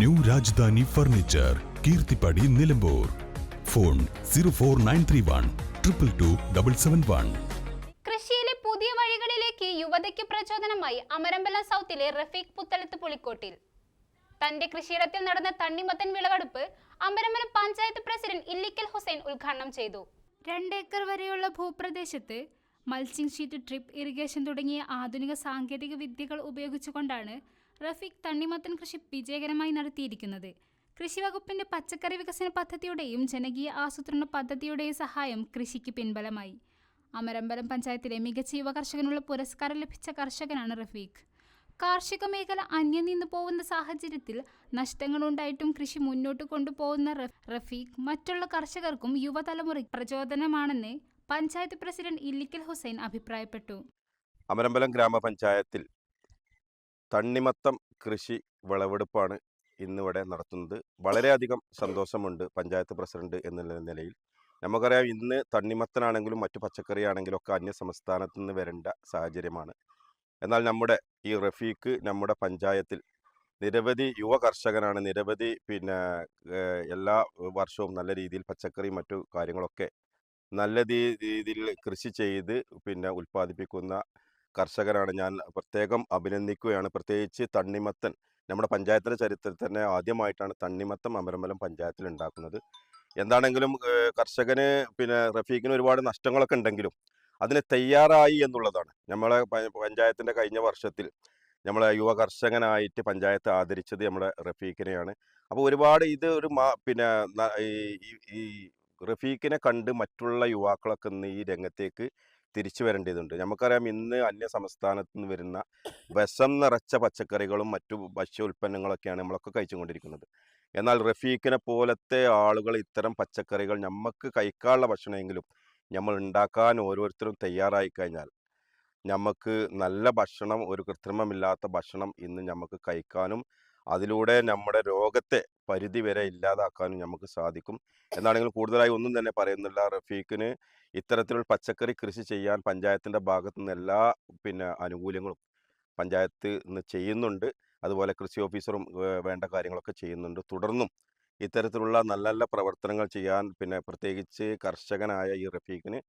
New Rajdhani furniture Keerthippadi Nilambur. Phone zero four nine three one triple two double seven one. കൃഷിയിലെ പുതിയ വഴികളിലേക്ക് യുവതയ്ക്ക് പ്രചോദനമായി അമരമ്പല സൗത്തിലെ റഫീഖ് പുത്തലത്ത് പുളിക്കോട്ടിൽ. തന്റെ കൃഷിയിടത്തിൽ നടന്ന തണ്ണിമത്തൻ വിളവെടുപ്പ് അമരമ്പല പഞ്ചായത്ത് പ്രസിഡന്റ് ഇല്ലിക്കൽ ഹുസൈൻ ഉദ്ഘാടനം ചെയ്തു. രണ്ടേക്കർ വരെയുള്ള ഭൂപ്രദേശത്ത് മൾച്ചിങ് ഷീറ്റ് ട്രിപ്പ് ഇറിഗേഷൻ തുടങ്ങിയ ആധുനിക സാങ്കേതിക വിദ്യകൾ ഉപയോഗിച്ചുകൊണ്ടാണ് റഫീഖ് തണ്ണിമത്തൻ കൃഷി വിജയകരമായി നടത്തിയിരിക്കുന്നത്. കൃഷിവകുപ്പിന്റെ പച്ചക്കറി വികസന പദ്ധതിയുടെയും ജനകീയ ആസൂത്രണ പദ്ധതിയുടെയും സഹായം കൃഷിക്ക് പിൻബലമായി. അമരമ്പലം പഞ്ചായത്തിലെ മികച്ച യുവ കർഷകനുള്ള പുരസ്കാരം ലഭിച്ച കർഷകനാണ് റഫീഖ്. കാർഷിക മേഖല അന്യം നിന്നു പോകുന്ന സാഹചര്യത്തിൽ നഷ്ടങ്ങളുണ്ടായിട്ടും കൃഷി മുന്നോട്ട് കൊണ്ടുപോകുന്ന റഫീഖ് മറ്റുള്ള കർഷകർക്കും യുവതലമുറയ്ക്ക് പ്രചോദനമാണെന്ന് പഞ്ചായത്ത് പ്രസിഡന്റ് ഇല്ലിക്കൽ ഹുസൈൻ അഭിപ്രായപ്പെട്ടു. അമരമ്പലം ഗ്രാമപഞ്ചായത്തിൽ തണ്ണിമത്തം കൃഷി വിളവെടുപ്പാണ് ഇന്നിവിടെ നടത്തുന്നത്. വളരെയധികം സന്തോഷമുണ്ട് പഞ്ചായത്ത് പ്രസിഡന്റ് എന്നുള്ള നിലയിൽ. നമുക്കറിയാം ഇന്ന് തണ്ണിമത്തനാണെങ്കിലും മറ്റു പച്ചക്കറി ആണെങ്കിലും ഒക്കെ അന്യ സംസ്ഥാനത്ത് നിന്ന് വരേണ്ട സാഹചര്യമാണ്. എന്നാൽ നമ്മുടെ ഈ റഫീഖ് നമ്മുടെ പഞ്ചായത്തിൽ നിരവധി യുവ കർഷകനാണ്. നിരവധി പിന്നെ എല്ലാ വർഷവും നല്ല രീതിയിൽ പച്ചക്കറി മറ്റു കാര്യങ്ങളൊക്കെ നല്ല രീതിയിൽ കൃഷി ചെയ്ത് പിന്നെ ഉൽപ്പാദിപ്പിക്കുന്ന കർഷകരാണ് ഞാൻ പ്രത്യേകം അഭിനന്ദിക്കുകയാണ്. പ്രത്യേകിച്ച് തണ്ണിമത്തൻ. നമ്മുടെ പഞ്ചായത്തിന്റെ ചരിത്രത്തിൽ തന്നെ ആദ്യമായിട്ടാണ് തണ്ണിമത്തം അമരമ്പലം പഞ്ചായത്തിൽ ഉണ്ടാക്കുന്നത്. എന്താണെങ്കിലും കർഷകന് പിന്നെ റഫീഖിന് ഒരുപാട് നഷ്ടങ്ങളൊക്കെ ഉണ്ടെങ്കിലും അതിന് തയ്യാറായി എന്നുള്ളതാണ്. നമ്മളെ പഞ്ചായത്തിന്റെ കഴിഞ്ഞ വർഷത്തിൽ നമ്മളെ യുവ കർഷകനായിട്ട് പഞ്ചായത്ത് ആദരിച്ചത് നമ്മുടെ റഫീഖിനെയാണ്. അപ്പോൾ ഒരുപാട് ഇത് ഒരു മാ പിന്നെ ഈ റഫീഖിനെ കണ്ട് മറ്റുള്ള യുവാക്കളൊക്കെ ഇന്ന് ഈ രംഗത്തേക്ക് തിരിച്ചു വരേണ്ടതുണ്ട്. നമുക്കറിയാം ഇന്ന് അന്യ സംസ്ഥാനത്ത് നിന്ന് വരുന്ന വിഷം നിറച്ച പച്ചക്കറികളും മറ്റു ഭക്ഷ്യ ഉൽപ്പന്നങ്ങളൊക്കെയാണ് നമ്മളൊക്കെ കഴിച്ചുകൊണ്ടിരിക്കുന്നത്. എന്നാൽ റഫീഖിനെ പോലത്തെ ആളുകൾ ഇത്തരം പച്ചക്കറികൾ നമുക്ക് കഴിക്കാനുള്ള ഭക്ഷണമെങ്കിലും നമ്മൾ ഉണ്ടാക്കാൻ ഓരോരുത്തരും തയ്യാറായി കഴിഞ്ഞാൽ നമുക്ക് നല്ല ഭക്ഷണം ഒരു കൃത്രിമമില്ലാത്ത ഭക്ഷണം ഇന്ന് നമുക്ക് കഴിക്കാനും അതിലൂടെ നമ്മുടെ രോഗത്തെ പരിധി വരെ ഇല്ലാതാക്കാനും നമുക്ക് സാധിക്കും. എന്നാണെങ്കിലും കൂടുതലായി ഒന്നും തന്നെ പറയുന്നില്ല. റഫീഖിന് ഇത്തരത്തിലുള്ള പച്ചക്കറി കൃഷി ചെയ്യാൻ പഞ്ചായത്തിന്റെ ഭാഗത്തു നിന്ന് എല്ലാ പിന്നെ ആനുകൂല്യങ്ങളും പഞ്ചായത്ത് നിന്ന് ചെയ്യുന്നുണ്ട്. അതുപോലെ കൃഷി ഓഫീസറും വേണ്ട കാര്യങ്ങളൊക്കെ ചെയ്യുന്നുണ്ട്. തുടർന്നും ഇത്തരത്തിലുള്ള നല്ല നല്ല പ്രവർത്തനങ്ങൾ ചെയ്യാൻ പിന്നെ പ്രത്യേകിച്ച് കർഷകനായ ഈ റഫീഖിന്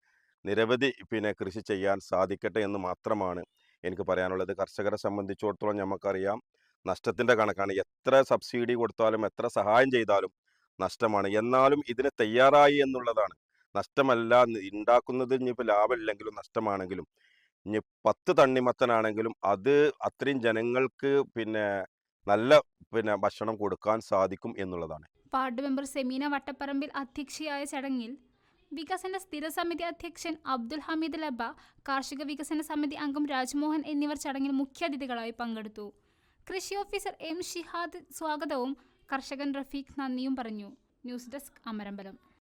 നിരവധി പിന്നെ കൃഷി ചെയ്യാൻ സാധിക്കട്ടെ എന്ന് മാത്രമാണ് എനിക്ക് പറയാനുള്ളത്. കർഷകരെ സംബന്ധിച്ചിടത്തോളം നമുക്കറിയാം നഷ്ടത്തിന്റെ കണക്കാണ്. എത്ര സബ്സിഡി കൊടുത്താലും എത്ര സഹായം ചെയ്താലും നഷ്ടമാണ്. എന്നാലും ഇതിന് തയ്യാറായി എന്നുള്ളതാണ്. നഷ്ടമല്ല ഉണ്ടാക്കുന്നത് ഇനിയിപ്പോൾ ലാഭമില്ലെങ്കിലും നഷ്ടമാണെങ്കിലും. ഇനി പത്ത് തണ്ണിമത്തനാണെങ്കിലും അത് അത്രയും ജനങ്ങൾക്ക് പിന്നെ നല്ല പിന്നെ ഭക്ഷണം കൊടുക്കാൻ സാധിക്കും എന്നുള്ളതാണ്. വാർഡ് മെമ്പർ സെമീന വട്ടപ്പറമ്പിൽ അധ്യക്ഷയായ ചടങ്ങിൽ വികസന സ്ഥിര സമിതി അധ്യക്ഷൻ അബ്ദുൽ ഹമീദ് ലബ കാർഷിക വികസന സമിതി അംഗം രാജ്മോഹൻ എന്നിവർ ചടങ്ങിൽ മുഖ്യാതിഥികളായി പങ്കെടുത്തു. കൃഷി ഓഫീസർ എം ഷിഹാദ് സ്വാഗതവും കർഷകൻ റഫീഖ് നന്ദിയും പറഞ്ഞു. News desk Amarambalam.